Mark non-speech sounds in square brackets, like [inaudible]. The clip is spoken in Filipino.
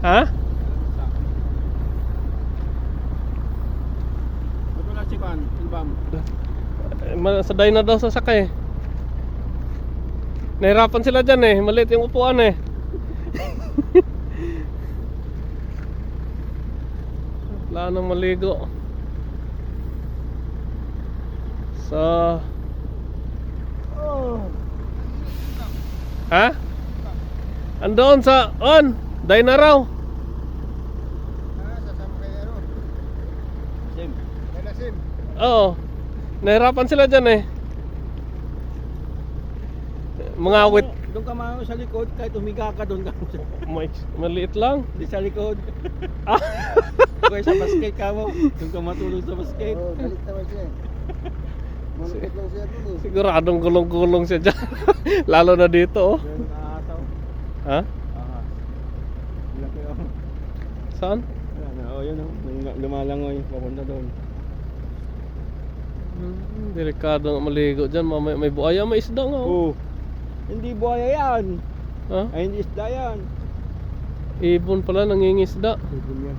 Ha? Na si Kwan, Ilbam. Eh, ma- Saday na daw sa sakay. Nahirapan sila dyan eh. Maliit yung upuan eh. [laughs] Wala nang maligo. So... Ha? Andoon sa on. Day na raw. Sim. Sim. Oo. Nahirapan sila dyan eh. Mga wit. Doon ka mga sa likod, kahit umiga ka doon ka. [laughs] May, maliit lang. Di sa likod. Ah. [laughs] Kaya sa basket ka mo, doon ka matulog sa basket. Oo, galit naman siya eh. Lang siya eh. Siguradong gulong-gulong siya dyan. [laughs] Lalo na dito oh. Nakakataw. Ha? Ah. Laki ako. Saan? Ayan, oh, yun oh. Lumalangoy, papunta doon. Hmm, delikado nga maligo dyan. May, may buaya, may isda nga oh. Oh. Hindi buhaya yan. Ha? Ay, hindi isda yan. Ibon pala, nangingisda. Ibon yan.